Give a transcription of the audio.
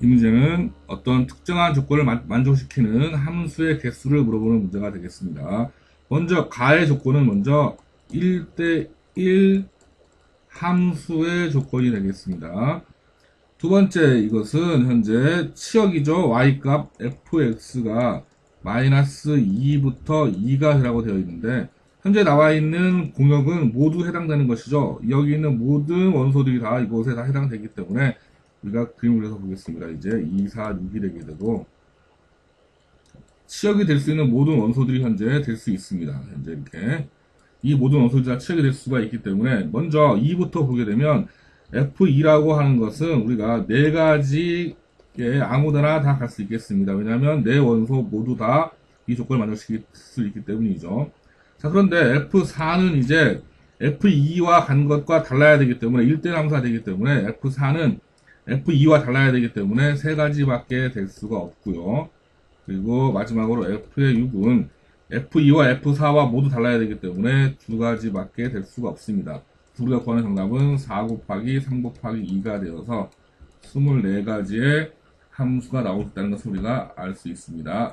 이 문제는 어떤 특정한 조건을 만- 만족시키는 함수의 개수를 물어보는 문제가 되겠습니다. 먼저 가의 조건은 먼저 1대1 함수의 조건이 되겠습니다. 두 번째 이것은 현재 치역이죠. y값 fx가 마이너스 2부터 2가 되라고 되어 있는데 현재 나와 있는 공역은 모두 해당되는 것이죠. 여기 있는 모든 원소들이 다 이곳에 다 해당되기 때문에 우리가 그림을 그려서 보겠습니다. 이제 2, 4, 6이 되게 되고 치역이 될 수 있는 모든 원소들이 현재 될 수 있습니다. 현재 이렇게 이 모든 원소들이 다 치역이 될 수가 있기 때문에 먼저 2부터 보게 되면 F2라고 하는 것은 우리가 네 가지의 아무데나 다 갈 수 있겠습니다. 왜냐하면 네 원소 모두 다 이 조건을 만족시킬 수 있기 때문이죠. 자, 그런데 F4는 이제 F2와 간 것과 달라야 되기 때문에 1대 함수가 되기 때문에 F4는 F2와 달라야 되기 때문에 세 가지밖에 될 수가 없고요. 그리고 마지막으로 F의 6은 F2와 F4와 모두 달라야 되기 때문에 두 가지밖에 될 수가 없습니다. 우리가 구하는 정답은 4 곱하기 3 곱하기 2가 되어서 24가지의 함수가 수 있다는 것을 우리가 알 수 있습니다.